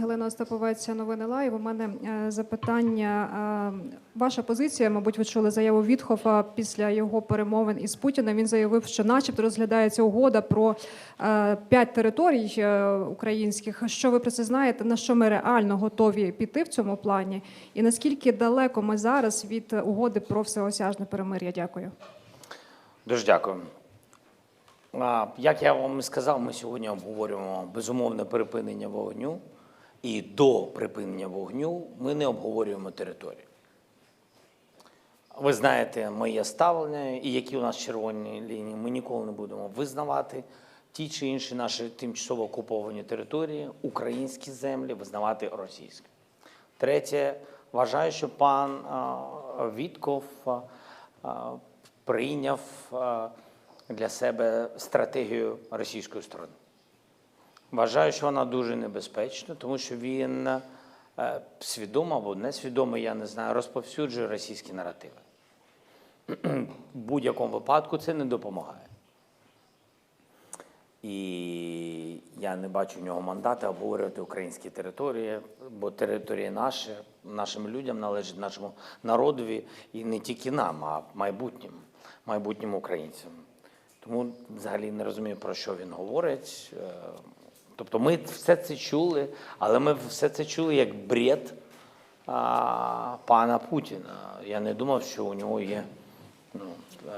Галина Остаповець, новини Лайв. У мене е, запитання. Е, Ваша позиція, мабуть, ви чули заяву Вітхофа після його перемовин із Путіним. Він заявив, що, начебто, розглядається угода про е, п'ять територій українських. Що ви про це знаєте? На що ми реально готові піти в цьому плані? І наскільки далеко ми зараз від угоди про всеосяжне перемир'я? Дякую. Дуже дякую. Як я вам сказав, ми сьогодні обговорюємо безумовне припинення вогню. І до припинення вогню ми не обговорюємо територію. Ви знаєте моє ставлення і які у нас червоні лінії. Ми ніколи не будемо визнавати ті чи інші наші тимчасово окуповані території, українські землі, визнавати російські. Третє, вважаю, що пан Вітков прийняв для себе стратегію російської сторони. Вважаю, що вона дуже небезпечна, тому що він е, свідомо або несвідомо, я не знаю, розповсюджує російські наративи. В будь-якому випадку це не допомагає. І я не бачу в нього мандата обговорювати українські території, бо території наші, нашим людям належать нашому народові і не тільки нам, а майбутнім, майбутнім українцям. Тому взагалі не розумію, про що він говорить. Тобто ми все це чули, але ми все це чули як бред а, пана Путіна. Я не думав, що у нього є ну, е,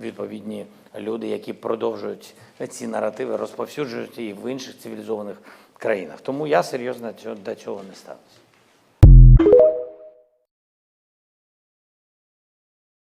відповідні люди, які продовжують ці наративи, розповсюджують і в інших цивілізованих країнах. Тому я серйозно до цього не ставлюся.